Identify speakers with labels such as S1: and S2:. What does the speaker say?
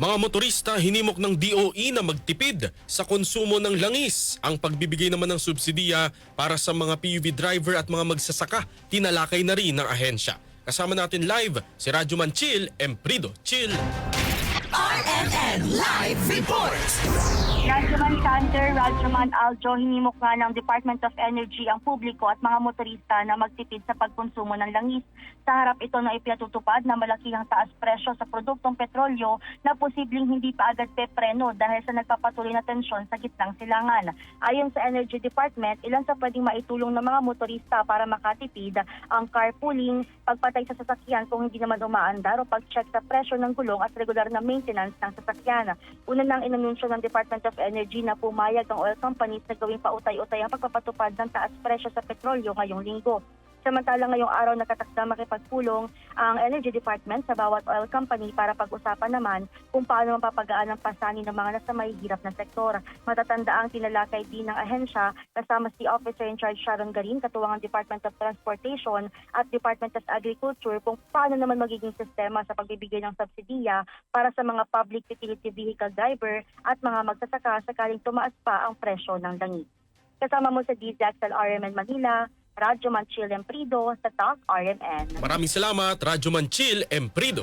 S1: Mga motorista hinimok ng DOE na magtipid sa konsumo ng langis. Ang pagbibigay naman ng subsidiya para sa mga PUV driver at mga magsasaka, tinalakay na rin ng ahensya. Kasama natin live si Radyoman Chill, Emprido Chill.
S2: RNN Live Report!
S3: Radyoman Canter, Radyoman Aljo, hinimok nga ng Department of Energy ang publiko at mga motorista na magtipid sa pagkonsumo ng langis. Sa harap ito na ipinatutupad na malakihang taas presyo sa produktong petrolyo na posibleng hindi pa agad pepreno dahil sa nagpapatuloy na tensyon sa gitnang silangan. Ayon sa Energy Department, ilan sa pwedeng maitulong ng mga motorista para makatipid ang carpooling, pagpatay sa sasakyan kung hindi naman umaandar o pag-check sa presyo ng gulong at regular na maintenance ng sasakyan. Una nang inanunsyo ng Department of Energy na pumayag ang oil companies na gawing pautay-utay ang pagpapatupad ng taas presyo sa petrolyo ngayong linggo. Samantala ngayong araw nakatakda makipagpulong ang Energy Department sa bawat oil company para pag-usapan naman kung paano mapapagaan ang pasanin ng mga nasa may hirap na sektor. Matatanda ang tinalakay din ng ahensya kasama si Officer in Charge Sharon Garin, katuwang ang Department of Transportation at Department of Agriculture kung paano naman magiging sistema sa pagbibigay ng subsidiya para sa mga public utility vehicle driver at mga magsasaka sakaling tumaas pa ang presyo ng langis. Kasama mo sa DZXL RMN Manila, Radyo Manchil Emprido sa TAC RMN.
S1: Maraming salamat, Radyoman Chill, Emprido.